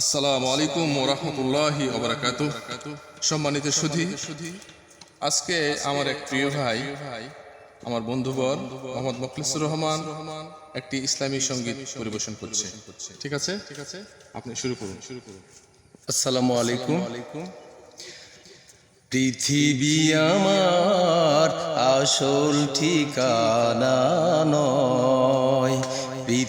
আসসালামু আলাইকুম ওরহমতুল্লাহি ওবরাকাতু সম্মানিত সুধী আজকে আমার এক প্রিয় ভাই আমার বন্ধুবর মোহাম্মদ মখলিসুর রহমান একটি ইসলামী সংগীত পরিবেশন করছে। ঠিক আছে? ঠিক আছে আপনি শুরু করুন। শুরু করুন আসসালামু আলাইকুম। পৃথিবী আমার আসল ঠিকানা নয়।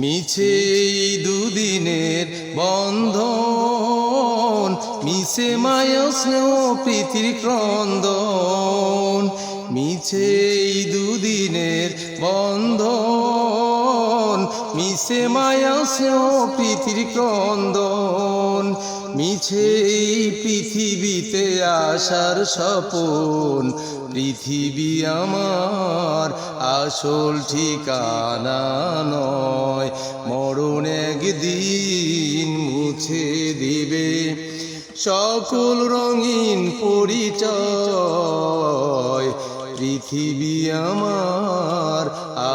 মিছে দুদিনের বন্ধন, মিছে মায়া স্নেহ প্রীতির ক্রন্দন। মিছে দুদিনের বন্ধন, মিছে মায়া স্নেহ প্রীতির মিছে পৃথিবীতে আসার স্বপন পৃথিবী আমার আসল ঠিকানা নয়। মরণ একদিন মুছে দিবে। সকল রঙিন পরিচয়। পৃথিবী আমার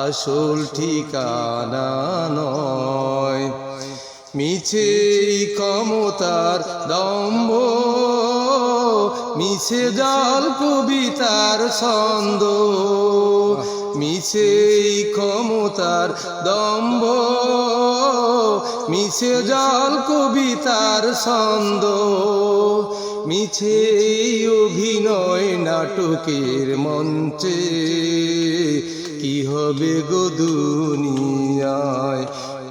আসল ঠিকানা নয়। মিছে কমতার দম্ভ মিছে জল কবিতার ছন্দ, মিছে ক্ষমতার দম্ভ, মিছে জল কবিতার ছন্দ, মিছে অভিনয় নাটকের মঞ্চে। কি হবে গো দুনিয়ায়?